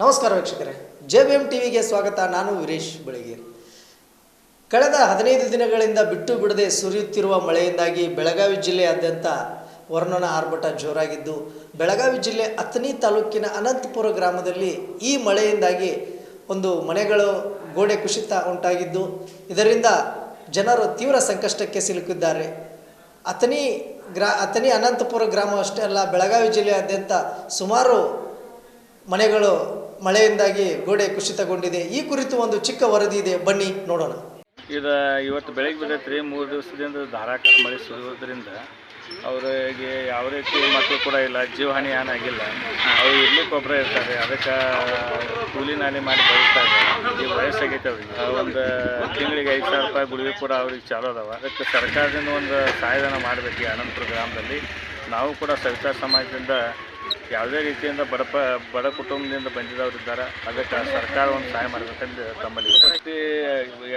ನಮಸ್ಕಾರ ವೀಕ್ಷಕರೇ. J B M ಟಿವಿಗೆ ಸ್ವಾಗತ. ನಾನು ವೀರೇಶ್ ಬೆಳಗೇರಿ ಕಳೆದ ಹದಿನೈದು ದಿನಗಳಿಂದ ಬಿಟ್ಟು ಬಿಡದೆ ಸುರಿಯುತ್ತಿರುವ ಮಳೆಯಿಂದಾಗಿ ಬೆಳಗಾವಿ ಜಿಲ್ಲೆಯಾದ್ಯಂತ ವರ್ಣನ ಆರ್ಭಟ ಜೋರಾಗಿದ್ದು, ಬೆಳಗಾವಿ ಜಿಲ್ಲೆ ಅಥಣಿ ತಾಲೂಕಿನ ಅನಂತಪುರ ಗ್ರಾಮದಲ್ಲಿ ಈ ಮಳೆಯಿಂದಾಗಿ ಒಂದು ಮನೆಗಳು ಗೋಡೆ ಕುಸಿತ ಉಂಟಾಗಿದ್ದು, ಇದರಿಂದ ಜನರು ತೀವ್ರ ಸಂಕಷ್ಟಕ್ಕೆ ಸಿಲುಕಿದ್ದಾರೆ. ಅಥಣಿ ಗ್ರಾ, ಅಥಣಿ ಅನಂತಪುರ ಗ್ರಾಮ ಅಷ್ಟೇ ಅಲ್ಲ, ಬೆಳಗಾವಿ ಜಿಲ್ಲೆಯಾದ್ಯಂತ ಸುಮಾರು ಮನೆಗಳು ಮಳೆಯಿಂದಾಗಿ ಗೋಡೆ ಕುಸಿತಗೊಂಡಿದೆ. ಈ ಕುರಿತು ಒಂದು ಚಿಕ್ಕ ವರದಿ ಇದೆ. ಬನ್ನಿ ನೋಡೋಣ. ಇದು ಇವತ್ತು ಬೆಳಗ್ಗೆ ಬಿದ್ದೈತ್ರಿ. ಮೂರು ದಿವಸದಿಂದ ಧಾರಾಕಾರ ಮಳೆ ಸುರಿಯೋದ್ರಿಂದ ಅವರಿಗೆ ಯಾವ ರೀತಿ ಮಕ್ಕಳು ಕೂಡ ಇಲ್ಲ, ಜೀವಹಾನಿ ಏನಾಗಿಲ್ಲ ಅವ್ರು ಇರ್ಲಿಕ್ಕೆ ಕೊಬ್ಬರ ಇರ್ತಾರೆ. ಅದಕ್ಕೆ ಕೂಲಿ ನಾಲಿ ಮಾಡಿ ಬದುಕ್ತಾ ಇದ್ದಾರೆ. ಈಗ ವಯಸ್ಸಾಗೈತೆ ಅವ್ರಿಗೆ. ಒಂದು ತಿಂಗಳಿಗೆ ಐದು ಸಾವಿರ ರೂಪಾಯಿ ಗುಳಿಗೆ ಕೂಡ ಅವ್ರಿಗೆ ಚಾಲೋ ಅದಾವ. ಅದಕ್ಕೆ ಸರ್ಕಾರದಿಂದ ಒಂದು ಸಹಾಯಧನ ಮಾಡಬೇಕು ಈ ಅನಂತಪುರ ಗ್ರಾಮದಲ್ಲಿ. ನಾವು ಕೂಡ ಸವಿತಾ ಸಮಾಜದಿಂದ ಯಾವುದೇ ರೀತಿಯಿಂದ ಬಡ ಪ ಬಡ ಕುಟುಂಬದಿಂದ ಬಂದಿದ್ದವರಿದ್ದಾರೆ ಅದಕ್ಕೆ ಸರ್ಕಾರ ಒಂದು ಸಹಾಯ ಮಾಡ್ಬೇಕಂತ ತಮ್ಮಲ್ಲಿ ಪ್ರತಿ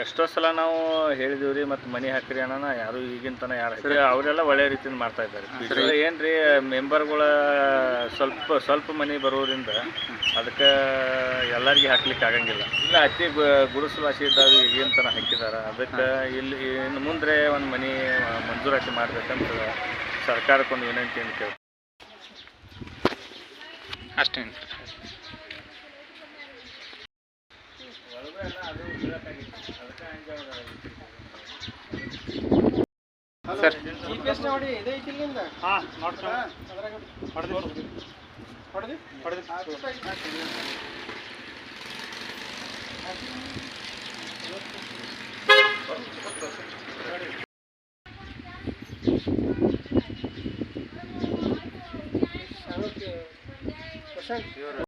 ಎಷ್ಟೋ ಸಲ ನಾವು ಹೇಳಿದೀವಿ ರೀ ಮತ್ತು ಮನೆ ಹಾಕ್ರಿ ಯಾರು ಈಗಿನ ತನಕ ಯಾರು ಹಾಕಿರಿ ಅವರೆಲ್ಲ ಒಳ್ಳೆ ರೀತಿಯಿಂದ ಮಾಡ್ತಾ ಇದ್ದಾರೆ ಏನು ರೀ ಮೆಂಬರ್ಗಳ ಸ್ವಲ್ಪ ಸ್ವಲ್ಪ ಮನೆ ಬರೋದ್ರಿಂದ ಅದಕ್ಕೆ ಎಲ್ಲರಿಗೆ ಹಾಕ್ಲಿಕ್ಕೆ ಆಗಂಗಿಲ್ಲ. ಇಲ್ಲ ಅತಿ ಗುರುಸುಭಾಷೆ ಇದ್ದಾಗ ಈಗಿನ ತನಕ ಹಾಕಿದ್ದಾರೆ ಅದಕ್ಕೆ ಇಲ್ಲಿ ಇನ್ನು ಮುಂದೆ ಒಂದು ಮನೆ ಮಂಜೂರಾತಿ ಮಾಡ್ಬೇಕಂತ ಸರ್ಕಾರಕ್ಕೊಂದು ವಿನಂತಿ ಅಂತ ಕೇಳ್ತೀನಿ ಅಷ್ಟೇ. ಒಳಗಡೆ ಅದು ಬಿಡಬೇಕಾಗಿತ್ತು ಅದಕ್ಕೆ ಮಾಡಿ ಇದೈತಿ ಇಲ್ಲಂದ್ರೆ ಹಾಂ ನೋಡ್ರಿ ಹಾಂ ಅದ್ರಾಗ ಹೊಡ್ದು. ಹೊಡೆದು. ಹೊಡೆದು Shake.